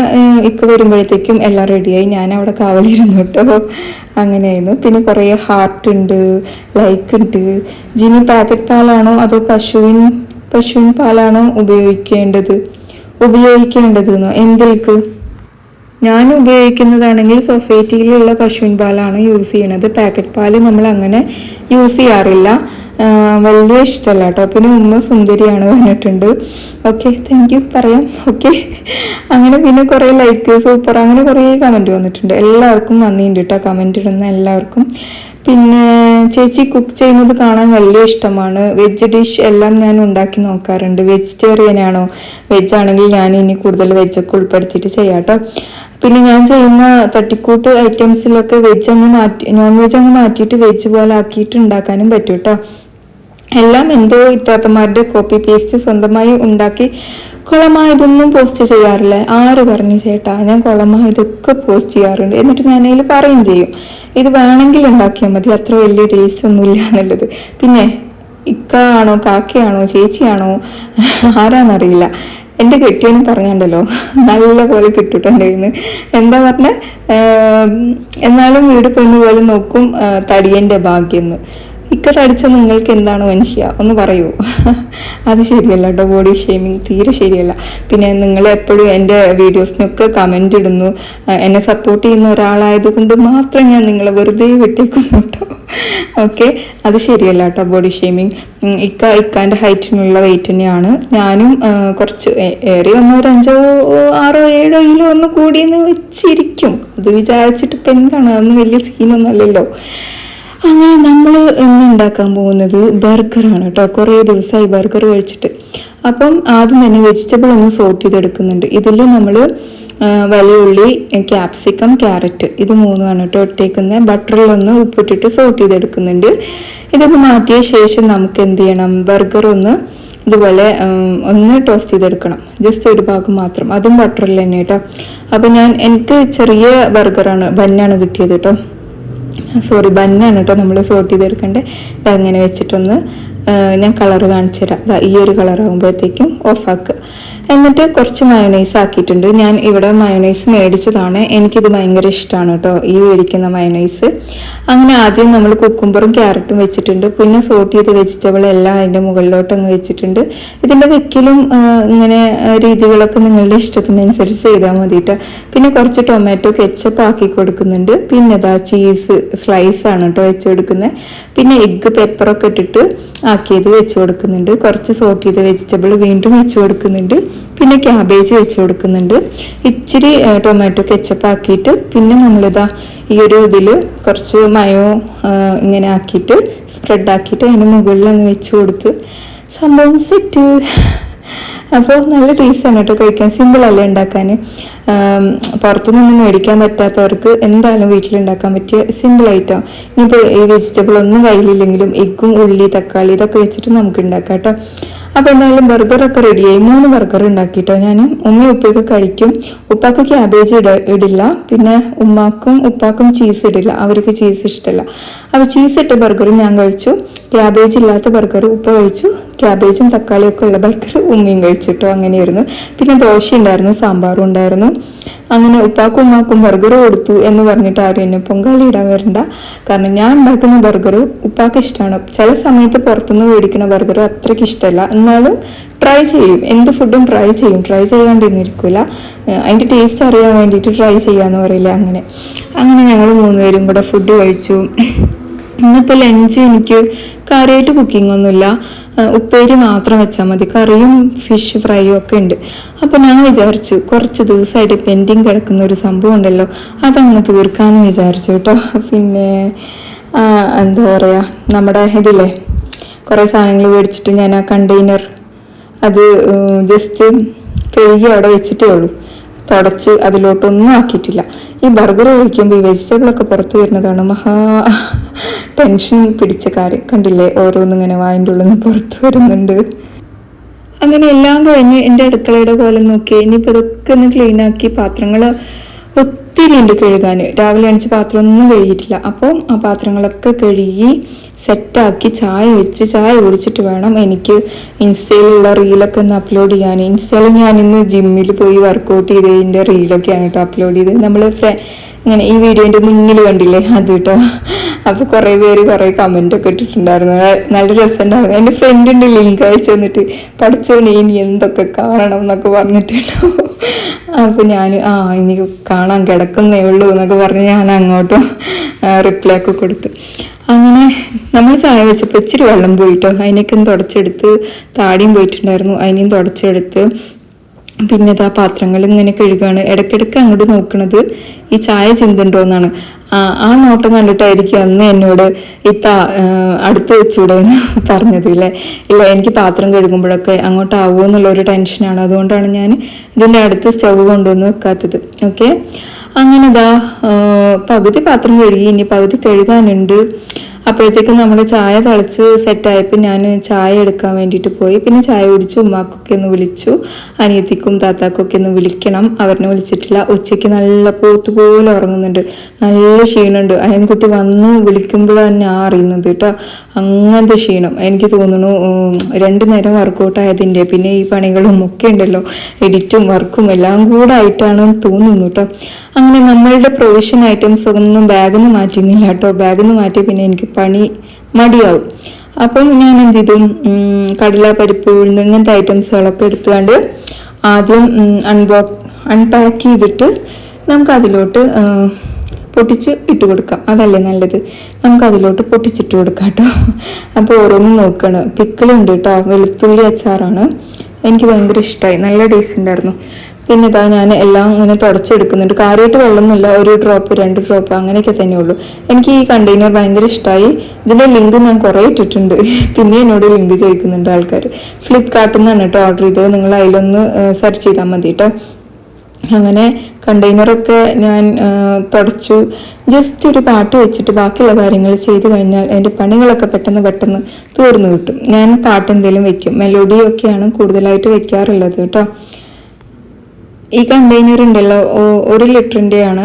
ഇക്ക വരുമ്പോഴത്തേക്കും എല്ലാം റെഡിയായി ഞാൻ അവിടെ കാവലിരുന്നു കേട്ടോ അങ്ങനെയായിരുന്നു. പിന്നെ കുറേ ഹാർട്ട് ഉണ്ട് ലൈക്ക് ഉണ്ട്. ജിനി പാക്കറ്റ് പാലാണോ അതോ പശുവിൻ പശുവിൻ പാലാണോ ഉപയോഗിക്കേണ്ടത്? ഉപയോഗിക്കേണ്ടതെന്നോ എന്തിൽക്ക്? ഞാൻ ഉപയോഗിക്കുന്നതാണെങ്കിൽ സൊസൈറ്റിയിലുള്ള പശുവിൻ പാലാണ് യൂസ് ചെയ്യണത്. പാക്കറ്റ് പാൽ നമ്മൾ അങ്ങനെ യൂസ് ചെയ്യാറില്ല. വലിയ ഇഷ്ടമല്ല കേട്ടോ പിന്നെ ഉമ്മ സുന്ദരിയാണ് പറഞ്ഞിട്ടുണ്ട്. ഓക്കെ താങ്ക് യു പറയാം. ഓക്കെ. അങ്ങനെ പിന്നെ കുറേ ലൈക്ക് സൂപ്പർ അങ്ങനെ കുറേ കമന്റ് വന്നിട്ടുണ്ട്. എല്ലാവർക്കും നന്ദിയുണ്ട് കേട്ടോ കമന്റ് ഇടുന്ന എല്ലാവർക്കും. പിന്നെ ചേച്ചി കുക്ക് ചെയ്യുന്നത് കാണാൻ വലിയ ഇഷ്ടമാണ്. വെജ് ഡിഷ് എല്ലാം ഞാൻ ഉണ്ടാക്കി നോക്കാറുണ്ട്. വെജിറ്റേറിയൻ ആണോ? വെജ് ആണെങ്കിൽ ഞാൻ ഇനി കൂടുതൽ വെജൊക്കെ ഉൾപ്പെടുത്തിയിട്ട് ചെയ്യാം കേട്ടോ പിന്നെ ഞാൻ ചെയ്യുന്ന തട്ടിക്കൂട്ട് ഐറ്റംസിലൊക്കെ വെജ് അങ്ങ് മാറ്റി നോൺ വെജ് അങ്ങ് മാറ്റിയിട്ട് വെജ് പോലെ ആക്കിയിട്ട് ഉണ്ടാക്കാനും പറ്റും കേട്ടോ എല്ലാം എന്തോ ഇത്താത്തമാരുടെ കോപ്പി പേസ്റ്റ് സ്വന്തമായി ഉണ്ടാക്കി കുളമായതൊന്നും പോസ്റ്റ് ചെയ്യാറില്ല. ആര് പറഞ്ഞു ചേട്ടാ? ഞാൻ കുളമായതൊക്കെ പോസ്റ്റ് ചെയ്യാറുണ്ട്. എന്നിട്ട് ഞാൻ അതിൽ പറയും ചെയ്യും. ഇത് വേണമെങ്കിൽ ഉണ്ടാക്കിയാൽ മതി. അത്ര വലിയ ടേസ്റ്റ് ഒന്നുമില്ല എന്നുള്ളത്. പിന്നെ ഇക്ക ആണോ കാക്കയാണോ ചേച്ചിയാണോ ആരാന്നറിയില്ല. എന്റെ കെട്ടിയെന്ന് പറഞ്ഞുണ്ടല്ലോ നല്ല പോലെ കിട്ടൂട്ടോ എന്റെ കയ്യിൽ നിന്ന് എന്താ പറഞ്ഞ? എന്നാലും വീട് പെണ്ണ് പോലെ നോക്കും തടിയന്റെ ഭാഗ്യം എന്ന് അടിച്ച നിങ്ങൾക്ക് എന്താണ് മനുഷ്യ? ഒന്ന് പറയൂ. അത് ശരിയല്ല കേട്ടോ. ബോഡി ഷെയ്മിങ് തീരെ ശരിയല്ല. പിന്നെ നിങ്ങൾ എപ്പോഴും എന്റെ വീഡിയോസിനൊക്കെ കമന്റ് ഇടുന്നു. എന്നെ സപ്പോർട്ട് ചെയ്യുന്ന ഒരാളായതുകൊണ്ട് മാത്രം ഞാൻ നിങ്ങളെ വെറുതെ വിട്ടേക്കുന്നു കേട്ടോ. ഓക്കെ അത് ശരിയല്ല കേട്ടോ ബോഡി ഷെയ്മിങ് ഇക്ക ഇക്കാന്റെ ഹൈറ്റിനുള്ള വെയിറ്റ് തന്നെയാണ്. ഞാനും കുറച്ച് ഏറെ വന്ന ഒരു അഞ്ചോ ആറോ ഏഴോ കിലോ ഒന്ന് കൂടിയെന്ന് വെച്ചിരിക്കും. അത് വിചാരിച്ചിട്ട് ഇപ്പം എന്താണ്? അതൊന്നും വലിയ സീനൊന്നും അല്ലല്ലോ. അങ്ങനെ നമ്മൾ ഇന്ന് ഉണ്ടാക്കാൻ പോകുന്നത് ബർഗറാണ് കേട്ടോ. കുറേ ദിവസമായി ബർഗർ കഴിച്ചിട്ട്. അപ്പം ആദ്യം തന്നെ വെജിറ്റബിൾ ഒന്ന് സോട്ട് ചെയ്തെടുക്കുന്നുണ്ട്. ഇതിൽ നമ്മൾ വലിയ ഉള്ളി ക്യാപ്സിക്കം ക്യാരറ്റ് ഇത് മൂന്നുമാണ് കേട്ടോ ഇട്ടേക്കുന്നത് ബട്ടറിലൊന്ന് ഉപ്പിട്ടിട്ട് സോട്ട് ചെയ്തെടുക്കുന്നുണ്ട്. ഇതൊക്കെ മാറ്റിയ ശേഷം നമുക്ക് എന്ത് ചെയ്യണം? ബർഗർ ഒന്ന് ഇതുപോലെ ഒന്ന് ടോസ്റ്റ് ചെയ്തെടുക്കണം. ജസ്റ്റ് ഒരു ഭാഗം മാത്രം. അതും ബട്ടറിൽ തന്നെ കേട്ടോ. അപ്പം ഞാൻ എനിക്ക് ചെറിയ ബർഗറാണ് ബന്നാണ് കിട്ടിയത് കേട്ടോ. സോറി ബന്നാണ് കേട്ടോ നമ്മൾ സോർട്ട് ചെയ്തെടുക്കേണ്ടത് അതങ്ങനെ വെച്ചിട്ടൊന്ന് ഞാൻ കളർ കാണിച്ചു തരാം ഈ ഒരു കളർ ആകുമ്പോഴത്തേക്കും ഓഫാക്കുക എന്നിട്ട് കുറച്ച് മയോണൈസ് ആക്കിയിട്ടുണ്ട്. ഞാൻ ഇവിടെ മയോണൈസ് മേടിച്ചതാണ്. എനിക്കിത് ഭയങ്കര ഇഷ്ടമാണ് കേട്ടോ ഈ മേടിക്കുന്ന മയോണൈസ് അങ്ങനെ ആദ്യം നമ്മൾ കുക്കുംബറും ക്യാരറ്റും വെച്ചിട്ടുണ്ട്. പിന്നെ സോട്ട് ചെയ്ത് വെജിറ്റബിൾ എല്ലാം അതിന്റെ മുകളിലോട്ട് അങ്ങ് വെച്ചിട്ടുണ്ട്. ഇതിന്റെ വെക്കിലും ഇങ്ങനെ രീതികളൊക്കെ നിങ്ങളുടെ ഇഷ്ടത്തിനനുസരിച്ച് ചെയ്താൽ മതി പിന്നെ കുറച്ച് ടൊമാറ്റോ കെച്ചപ്പ് ആക്കി കൊടുക്കുന്നുണ്ട്. പിന്നെ ഇതാ ചീസ് സ്ലൈസ് ആണ് കേട്ടോ വെച്ച് കൊടുക്കുന്നത് പിന്നെ എഗ്ഗ് പെപ്പറൊക്കെ ഇട്ടിട്ട് ആക്കിയത് വെച്ച് കൊടുക്കുന്നുണ്ട്. കുറച്ച് സോട്ട് ചെയ്ത വെജിറ്റബിൾ വീണ്ടും വെച്ച് കൊടുക്കുന്നുണ്ട്. പിന്നെ ക്യാബേജ് വെച്ച് കൊടുക്കുന്നുണ്ട്. ഇച്ചിരി ടൊമാറ്റോ കെച്ചപ്പ് ആക്കിയിട്ട് പിന്നെ നമ്മളിതാ ഈ ഒരു ഇതിൽ കുറച്ച് മയോ ഇങ്ങനെ ആക്കിയിട്ട് സ്പ്രെഡ് ആക്കിയിട്ട് അതിന് മുകളിൽ അങ്ങ് വെച്ച് കൊടുത്ത് സംഭവം സെറ്റ് അപ്പോൾ നല്ല ടേസ്റ്റാണ് കേട്ടോ കഴിക്കാൻ. സിമ്പിൾ അല്ലേ ഉണ്ടാക്കാൻ പുറത്തുനിന്നും മേടിക്കാൻ പറ്റാത്തവർക്ക് എന്തായാലും വീട്ടിലുണ്ടാക്കാൻ പറ്റിയ സിമ്പിൾ ഐറ്റം ഇനിയിപ്പോൾ ഈ വെജിറ്റബിൾ ഒന്നും കയ്യിലില്ലെങ്കിലും എഗ്ഗും ഉള്ളി തക്കാളി ഇതൊക്കെ വെച്ചിട്ട് നമുക്ക് ഉണ്ടാക്കാം കേട്ടോ. അപ്പോൾ എന്തായാലും ബർഗറൊക്കെ റെഡിയായി മൂന്ന് ബർഗർ ഉണ്ടാക്കിട്ടോ ഞാൻ ഉമ്മയും ഉപ്പയൊക്കെ കഴിക്കും. ഉപ്പാക്ക് ക്യാബേജ് ഇട ഇടില്ല. പിന്നെ ഉമ്മാക്കും ഉപ്പാക്കും ചീസ് ഇടില്ല. അവർക്ക് ചീസ് ഇഷ്ടമല്ല അപ്പോൾ ചീസ് ഇട്ട ബർഗർ ഞാൻ കഴിച്ചു. ക്യാബേജ് ഇല്ലാത്ത ബർഗർ ഉപ്പ കഴിച്ചു. ക്യാബേജും തക്കാളിയൊക്കെ ഉള്ള ബർഗർ ഉമ്മയും കഴിച്ചിട്ടോ. അങ്ങനെയായിരുന്നു. പിന്നെ ദോശ ഉണ്ടായിരുന്നു സാമ്പാറും ഉണ്ടായിരുന്നു. അങ്ങനെ ഉപ്പാക്കും ഉമ്മാക്കും ബർഗർ കൊടുത്തു എന്ന് പറഞ്ഞിട്ട് ആരും എന്നെ പൊങ്കാലി ഇടാൻ വരണ്ട. കാരണം ഞാൻ ഉണ്ടാക്കുന്ന ബർഗർ ഉപ്പാക്ക് ഇഷ്ടമാണ് ചില സമയത്ത് പുറത്തുനിന്ന് മേടിക്കുന്ന ബർഗർ അത്രയ്ക്ക് ഇഷ്ടമല്ല. എന്നാലും ട്രൈ ചെയ്യും. എന്ത് ഫുഡും ട്രൈ ചെയ്യും. ട്രൈ ചെയ്യാണ്ടിരിക്കില്ല അതിന്റെ ടേസ്റ്റ് അറിയാൻ വേണ്ടിയിട്ട് ട്രൈ ചെയ്യാമെന്ന് പറയില്ല അങ്ങനെ. അങ്ങനെ ഞങ്ങൾ മൂന്നുപേരും കൂടെ ഫുഡ് കഴിച്ചു. ഇന്നിപ്പോൾ ലഞ്ച് എനിക്ക് കാര്യമായിട്ട് കുക്കിംഗ് ഒന്നുമില്ല. ഉപ്പേരി മാത്രം വെച്ചാൽ മതി. കറിയും ഫിഷ് ഫ്രൈയും ഒക്കെ ഉണ്ട്. അപ്പോൾ ഞാൻ വിചാരിച്ചു കുറച്ച് ദിവസമായിട്ട് പെൻഡിങ് കിടക്കുന്ന ഒരു സംഭവം ഉണ്ടല്ലോ അതങ്ങ് തീർക്കാമെന്ന് വിചാരിച്ചു കേട്ടോ. പിന്നെ എന്താ പറയുക നമ്മുടെ ഇതില്ലേ കുറേ സാധനങ്ങൾ മേടിച്ചിട്ട് ഞാൻ ആ കണ്ടെയ്നർ അത് ജസ്റ്റ് കഴുകി അവിടെ വെച്ചിട്ടേ ഉള്ളൂ. തുടച്ച് അതിലോട്ടൊന്നും ആക്കിയിട്ടില്ല. ഈ ബർഗർ കഴിക്കുമ്പോൾ ഈ വെജിറ്റബിളൊക്കെ പുറത്ത് വരുന്നതാണ് മഹാ ടെൻഷൻ പിടിച്ച കാര്യം. കണ്ടില്ലേ? ഓരോന്നിങ്ങനെ വായിന്റെ ഉള്ളിൽ നിന്ന് പുറത്ത് വരുന്നുണ്ട്. അങ്ങനെ എല്ലാം കഴിഞ്ഞ് എന്റെ അടുക്കളയുടെ കോലം നോക്കി. ഇനിയിപ്പോൾ ഇതൊക്കെ ഒന്ന് ക്ലീനാക്കി പാത്രങ്ങൾ ഒത്തിരി ഉണ്ട് കഴുകാൻ. രാവിലെ അണിച്ച് പാത്രം ഒന്നും കഴുകിയിട്ടില്ല. അപ്പോൾ ആ പാത്രങ്ങളൊക്കെ കഴുകി സെറ്റാക്കി ചായ വെച്ച് ചായ കുടിച്ചിട്ട് വേണം എനിക്ക് ഇൻസ്റ്റയിലുള്ള റീലൊക്കെ ഒന്ന് അപ്ലോഡ് ചെയ്യാൻ. ഇൻസ്റ്റയിൽ ഞാൻ ഇന്ന് ജിമ്മിൽ പോയി വർക്കൗട്ട് ചെയ്തതിന്റെ റീലൊക്കെയാണ് കേട്ടോ അപ്ലോഡ് ചെയ്തത്. നമ്മൾ ഇങ്ങനെ ഈ വീഡിയോന്റെ മുന്നിൽ കണ്ടില്ലേ? അത് കേട്ടോ. അപ്പോൾ കുറേ പേര് കുറേ കമന്റ് ഒക്കെ ഇട്ടിട്ടുണ്ടായിരുന്നു. നല്ല രസമുണ്ടായിരുന്നു. എന്റെ ഫ്രണ്ടിന്റെ ലിങ്ക് അയച്ചു തന്നിട്ട് പഠിച്ചോനെ ഇനി എന്തൊക്കെ കാണണം എന്നൊക്കെ പറഞ്ഞിട്ടുണ്ടോ? അപ്പോൾ ഞാൻ ആ ഇനി കാണാൻ കിടക്കുന്നേ ഉള്ളൂ എന്നൊക്കെ പറഞ്ഞ് ഞാൻ അങ്ങോട്ട് റിപ്ലൈ ഒക്കെ കൊടുത്തു. അങ്ങനെ നമ്മൾ ചായ വെച്ചപ്പോൾ ഇച്ചിരി വെള്ളം പോയിട്ടോ. അതിനൊക്കെ തുടച്ചെടുത്ത് താടിയും പോയിട്ടുണ്ടായിരുന്നു. അതിനെയും തുടച്ചെടുത്ത് പിന്നെ ഇതാ പാത്രങ്ങൾ ഇങ്ങനെ കഴുകാണ്. ഇടയ്ക്കിടയ്ക്ക് അങ്ങോട്ട് നോക്കുന്നത് ഈ ചായ ചിന്തുണ്ടോ എന്നാണ് ആ നോട്ടം കണ്ടിട്ടായിരിക്കും അന്ന് എന്നോട് ഇത്ത അടുത്ത് വെച്ചൂടെ എന്ന് പറഞ്ഞത് ഇല്ലേ? ഇല്ല എനിക്ക് പാത്രം കഴുകുമ്പോഴൊക്കെ അങ്ങോട്ടാവുമോ എന്നുള്ള ഒരു ടെൻഷനാണ്. അതുകൊണ്ടാണ് ഞാൻ ഇതിന്റെ അടുത്ത് സ്റ്റവ് കൊണ്ടുവന്ന് വെക്കാത്തത്. ഓക്കെ? അങ്ങനെ ഇതാ പകുതി പാത്രം കഴുകി ഇനി പകുതി കഴുകാനുണ്ട്. അപ്പോഴത്തേക്കും നമ്മൾ ചായ തിളച്ച് സെറ്റായപ്പോൾ ഞാൻ ചായ എടുക്കാൻ വേണ്ടിയിട്ട് പോയി. പിന്നെ ചായ കുടിച്ചു ഉമ്മാക്കൊക്കെ ഒന്ന് വിളിച്ചു. അനിയത്തിക്കും താത്താക്കൊക്കെ ഒന്ന് വിളിക്കണം. അവരിനെ വിളിച്ചിട്ടില്ല. ഉച്ചയ്ക്ക് നല്ല പോത്ത് പോലെ ഉറങ്ങുന്നുണ്ട്. നല്ല ക്ഷീണമുണ്ട്. അയൻകുട്ടി വന്ന് വിളിക്കുമ്പോഴാണ് ഞാൻ അറിയുന്നത് കേട്ടോ. അങ്ങനത്തെ ക്ഷീണം. എനിക്ക് തോന്നുന്നു രണ്ട് നേരം വർക്കൗട്ട് ആയതിന്റെ പിന്നെ ഈ പണികളും ഒക്കെ ഉണ്ടല്ലോ. എഡിറ്റും വർക്കും എല്ലാം കൂടെ ആയിട്ടാണ് തോന്നുന്നു കേട്ടോ. അങ്ങനെ നമ്മളുടെ പ്രൊവിഷൻ ഐറ്റംസ് ഒന്നും ബാഗിൽ നിന്ന് മാറ്റിയിരുന്നില്ല കേട്ടോ. ബാഗിൽ നിന്ന് മാറ്റി പിന്നെ എനിക്ക് പണി മടിയാവും. അപ്പം ഞാൻ എന്ത് ചെയ്തു കടല പരിപ്പ് ഉഴുന്ന് ഇങ്ങനത്തെ ഐറ്റംസുകളൊക്കെ എടുത്തുകൊണ്ട് ആദ്യം അൺബോക്സ് അൺപാക്ക് ചെയ്തിട്ട് നമുക്ക് അതിലോട്ട് പൊട്ടിച്ച് ഇട്ട് കൊടുക്കാം. അതല്ലേ നല്ലത്? നമുക്ക് അതിലോട്ട് പൊട്ടിച്ചിട്ട് കൊടുക്കാം കേട്ടോ അപ്പോൾ ഓരോന്നും നോക്കണം. പിക്കിളുണ്ട് കേട്ടോ. വെളുത്തുള്ളി അച്ചാറാണ്. എനിക്ക് ഭയങ്കര ഇഷ്ടമായി നല്ല ടേസ്റ്റ് ഉണ്ടായിരുന്നു. പിന്നെ ഇതാ ഞാൻ എല്ലാം ഇങ്ങനെ തുടച്ചെടുക്കുന്നുണ്ട്. കാര്യമായിട്ട് വെള്ളമൊന്നുമില്ല. ഒരു ഡ്രോപ്പ് രണ്ട് ഡ്രോപ്പ് അങ്ങനെയൊക്കെ തന്നെ ഉള്ളൂ. എനിക്ക് ഈ കണ്ടെയ്നർ ഭയങ്കര ഇഷ്ടമായി ഇതിന്റെ ലിങ്ക് ഞാൻ കുറേ ഇട്ടിട്ടുണ്ട്. പിന്നെ എന്നോട് ലിങ്ക് ചോദിക്കുന്നുണ്ട് ആൾക്കാർ ഫ്ലിപ്കാർട്ടിൽ നിന്നാണ് കേട്ടോ ഓർഡർ ചെയ്തത്. നിങ്ങൾ അതിലൊന്ന് സെർച്ച് ചെയ്താൽ മതി കേട്ടോ. അങ്ങനെ കണ്ടെയ്നറൊക്കെ ഞാൻ തുടച്ചു. ജസ്റ്റ് ഒരു പാട്ട് വെച്ചിട്ട് ബാക്കിയുള്ള കാര്യങ്ങൾ ചെയ്തു കഴിഞ്ഞാൽ എന്റെ പണികളൊക്കെ പെട്ടെന്ന് പെട്ടെന്ന് തീർന്നു കിട്ടും. ഞാൻ പാട്ട് എന്തെങ്കിലും വെക്കും. മെലോഡിയൊക്കെയാണ് കൂടുതലായിട്ട് വെക്കാറുള്ളത് കേട്ടോ. ഈ കണ്ടെയ്നർ ഉണ്ടല്ലോ ഒരു ലിറ്ററിന്റെയാണ്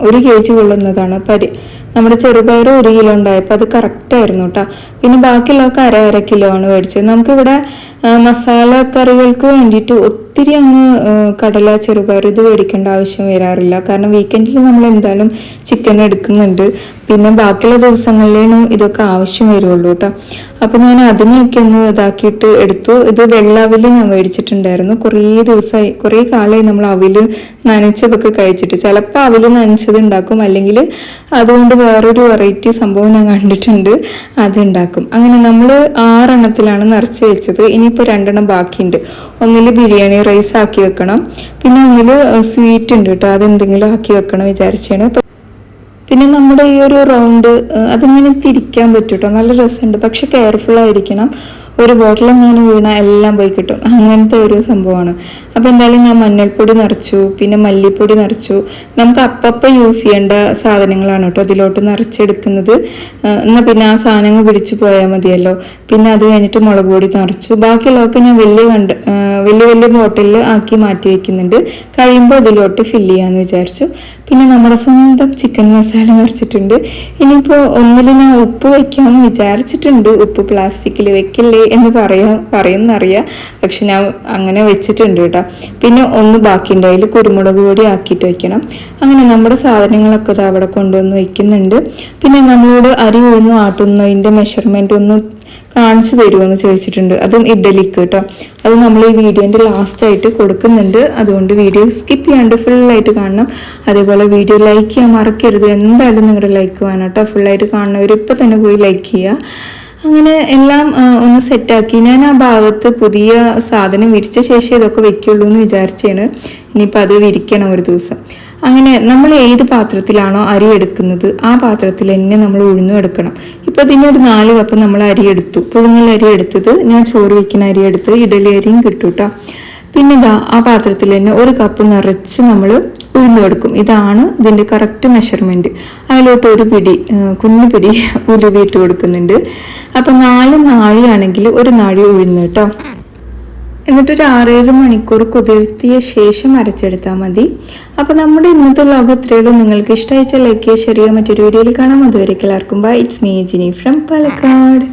ഒരു കെ ജി കൊള്ളുന്നതാണ് പരി നമ്മുടെ ചെറുപയർ ഒരു കിലോ ഉണ്ടായപ്പോൾ അത് കറക്റ്റ് ആയിരുന്നു കേട്ടോ പിന്നെ ബാക്കിയുള്ളതൊക്കെ അര അര കിലോ ആണ് മേടിച്ചത്. നമുക്കിവിടെ മസാല കറികൾക്ക് വേണ്ടിയിട്ട് ഒത്തിരി അങ്ങ് കടല ചെറുപയർ ഇത് മേടിക്കേണ്ട ആവശ്യം വരാറില്ല. കാരണം വീക്കെൻഡിൽ നമ്മൾ എന്തായാലും ചിക്കൻ എടുക്കുന്നുണ്ട്. പിന്നെ ബാക്കിയുള്ള ദിവസങ്ങളിലാണ് ഇതൊക്കെ ആവശ്യം വരുള്ളൂ കേട്ടോ അപ്പോൾ ഞാൻ അതിനെയൊക്കെ ഒന്ന് ഇതാക്കിയിട്ട് എടുത്തു. ഇത് വെള്ളാവിൽ ഞാൻ മേടിച്ചിട്ടുണ്ടായിരുന്നു കുറേ ദിവസമായി കുറേ കാലമായി നമ്മൾ അവിൽ നനച്ചതൊക്കെ കഴിച്ചിട്ട്. ചിലപ്പോൾ അവിൽ നനച്ചത് ഉണ്ടാക്കും. അല്ലെങ്കിൽ അതുകൊണ്ട് വേറൊരു വെറൈറ്റി സംഭവം ഞാൻ കണ്ടിട്ടുണ്ട്. അത് ഉണ്ടാക്കും. അങ്ങനെ നമ്മൾ ആറെണ്ണത്തിലാണ് നിറച്ച് വെച്ചത്. ഇനിയിപ്പോൾ രണ്ടെണ്ണം ബാക്കിയുണ്ട്. ഒന്നിൽ ബിരിയാണി റൈസ് ആക്കി വെക്കണം. പിന്നെ ഒന്നിൽ സ്വീറ്റ് ഉണ്ട് കേട്ടോ. അതെന്തെങ്കിലും ആക്കി വെക്കണം വിചാരിച്ചാണ്. പിന്നെ നമ്മുടെ ഈ ഒരു റൗണ്ട് അതിങ്ങനെ തിരിക്കാൻ പറ്റും കേട്ടോ. നല്ല രസമുണ്ട്. പക്ഷെ കെയർഫുൾ ആയിരിക്കണം. ഒരു ബോട്ടിൽ ഞാൻ വീണ എല്ലാം പോയി കിട്ടും. അങ്ങനത്തെ ഒരു സംഭവമാണ്. അപ്പോൾ എന്തായാലും ഞാൻ മഞ്ഞൾപ്പൊടി നിറച്ചു പിന്നെ മല്ലിപ്പൊടി നിറച്ചു. നമുക്ക് അപ്പപ്പം യൂസ് ചെയ്യേണ്ട സാധനങ്ങളാണ് കേട്ടോ അതിലോട്ട് നിറച്ചെടുക്കുന്നത്. എന്നാൽ പിന്നെ ആ സാധനങ്ങൾ പിടിച്ചു പോയാൽ മതിയല്ലോ. പിന്നെ അത് കഴിഞ്ഞിട്ട് മുളക് പൊടി നിറച്ചു. ബാക്കിയുള്ളതൊക്കെ ഞാൻ വലിയ കണ്ട് വലിയ വലിയ ബോട്ടിലിൽ ആക്കി മാറ്റി വയ്ക്കുന്നുണ്ട് കഴിയുമ്പോൾ അതിലോട്ട് ഫില്ല് ചെയ്യാമെന്ന് വിചാരിച്ചു. പിന്നെ നമ്മുടെ സ്വന്തം ചിക്കൻ മസാല നിറച്ചിട്ടുണ്ട് ഇനിയിപ്പോൾ ഒന്നിൽ ഞാൻ ഉപ്പ് വയ്ക്കാമെന്ന് വിചാരിച്ചിട്ടുണ്ട്. ഉപ്പ് പ്ലാസ്റ്റിക്കിൽ വെക്കില്ലേ എന്ന് പറയാം പറയുന്നറിയാം. പക്ഷെ ഞാൻ അങ്ങനെ വെച്ചിട്ടുണ്ട് കേട്ടോ. പിന്നെ ഒന്ന് ബാക്കിയുണ്ട്. അതിൽ കുരുമുളക് പൊടി ആക്കിയിട്ട് വയ്ക്കണം അങ്ങനെ നമ്മുടെ സാധനങ്ങളൊക്കെ അവിടെ കൊണ്ടുവന്ന് വയ്ക്കുന്നുണ്ട് പിന്നെ നമ്മളോട് അരി ഉഴുന്ന് ആട്ടുന്നതിന്റെ മെഷർമെന്റ് ഒന്ന് കാണിച്ചു തരുമോ എന്ന് ചോദിച്ചിട്ടുണ്ട്. അതും ഇഡലിക്ക് കേട്ടോ. അത് നമ്മൾ ഈ വീഡിയോന്റെ ലാസ്റ്റ് ആയിട്ട് കൊടുക്കുന്നുണ്ട്. അതുകൊണ്ട് വീഡിയോ സ്കിപ്പ് ചെയ്യാണ്ട് ഫുള്ളായിട്ട് കാണണം. അതേപോലെ വീഡിയോ ലൈക്ക് ചെയ്യാൻ മറക്കരുത്. എന്തായാലും നിങ്ങളുടെ ലൈക്ക് വേണം കേട്ടോ. ഫുള്ളായിട്ട് കാണുന്നവർ ഇപ്പം തന്നെ പോയി ലൈക്ക് ചെയ്യുക അങ്ങനെ എല്ലാം ഒന്ന് സെറ്റാക്കി ഞാൻ ആ ഭാഗത്ത് പുതിയ സാധനം വിരിച്ച ശേഷം ഇതൊക്കെ വെക്കുള്ളൂ എന്ന് വിചാരിച്ചാണ്. ഇനിയിപ്പോൾ അത് വിരിക്കണം ഒരു ദിവസം. അങ്ങനെ നമ്മൾ ഏത് പാത്രത്തിലാണോ അരി എടുക്കുന്നത് ആ പാത്രത്തിൽ തന്നെ നമ്മൾ ഉഴുന്നും എടുക്കണം. ഇപ്പൊ ഇതിന് ഒരു നാല് കപ്പ് നമ്മൾ അരി എടുത്തു. പുഴുങ്ങൽ അരി എടുത്തത് ഞാൻ ചോറ് വെക്കുന്ന അരി എടുത്ത് ഇഡലി അരിയും കിട്ടും കേട്ടോ പിന്നെ ഇതാ ആ പാത്രത്തിൽ തന്നെ ഒരു കപ്പ് നിറച്ച് നമ്മൾ ഉഴുന്നു കൊടുക്കും ഇതാണ് ഇതിന്റെ കറക്റ്റ് മെഷർമെന്റ് അതിലോട്ട് ഒരു പിടി കുഞ്ഞു പിടി ഉലുവിട്ട് കൊടുക്കുന്നുണ്ട്. അപ്പൊ നാല് നാഴിയാണെങ്കിൽ ഒരു നാഴി ഉഴുന്ന് കേട്ടോ എന്നിട്ട് ഒരു ആറേഴ് മണിക്കൂർ കുതിർത്തിയ ശേഷം അരച്ചെടുത്താൽ മതി. അപ്പോൾ നമ്മുടെ ഇന്നത്തെ വ്ലോഗ് ഇത്രയുള്ളൂ നിങ്ങൾക്ക് ഇഷ്ടമായിച്ചാൽ ലൈക്ക് ചെയ്യുക ഷെയർ ചെയ്യുക. മറ്റൊരു വീഡിയോയിൽ കാണാം. അതുവരെ എല്ലാവർക്കും bye it's me Jini from Palakkad